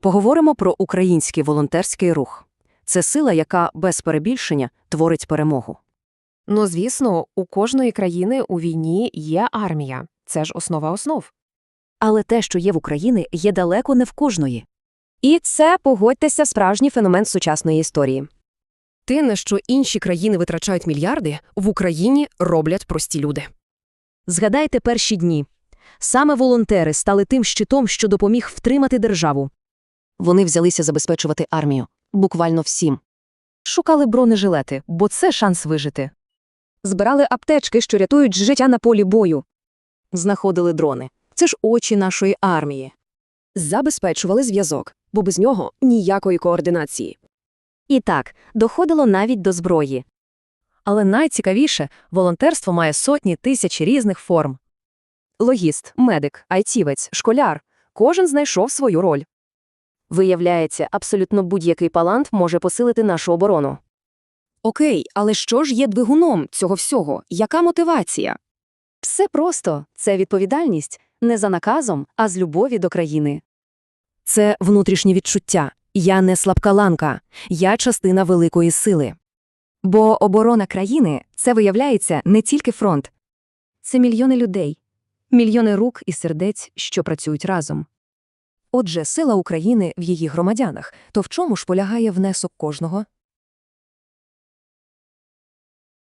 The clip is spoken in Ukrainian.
Поговоримо про український волонтерський рух. Це сила, яка без перебільшення творить перемогу. Ну, звісно, у кожної країни у війні є армія. Це ж основа основ. Але те, що є в Україні, є далеко не в кожної. І це, погодьтеся, справжній феномен сучасної історії. Те, на що інші країни витрачають мільярди, в Україні роблять прості люди. Згадайте перші дні. Саме волонтери стали тим щитом, що допоміг втримати державу. Вони взялися забезпечувати армію. Буквально всім. Шукали бронежилети, бо це шанс вижити. Збирали аптечки, що рятують життя на полі бою. Знаходили дрони. Це ж очі нашої армії. Забезпечували зв'язок, бо без нього ніякої координації. І так, доходило навіть до зброї. Але найцікавіше, волонтерство має сотні тисяч різних форм. Логіст, медик, айтівець, школяр – кожен знайшов свою роль. Виявляється, абсолютно будь-який палант може посилити нашу оборону. Окей, але що ж є двигуном цього всього? Яка мотивація? Все просто – це відповідальність не за наказом, а з любові до країни. Це внутрішнє відчуття. Я не слабка ланка, я частина великої сили. Бо оборона країни – це, виявляється, не тільки фронт. Це мільйони людей, мільйони рук і сердець, що працюють разом. Отже, сила України в її громадянах. То в чому ж полягає внесок кожного?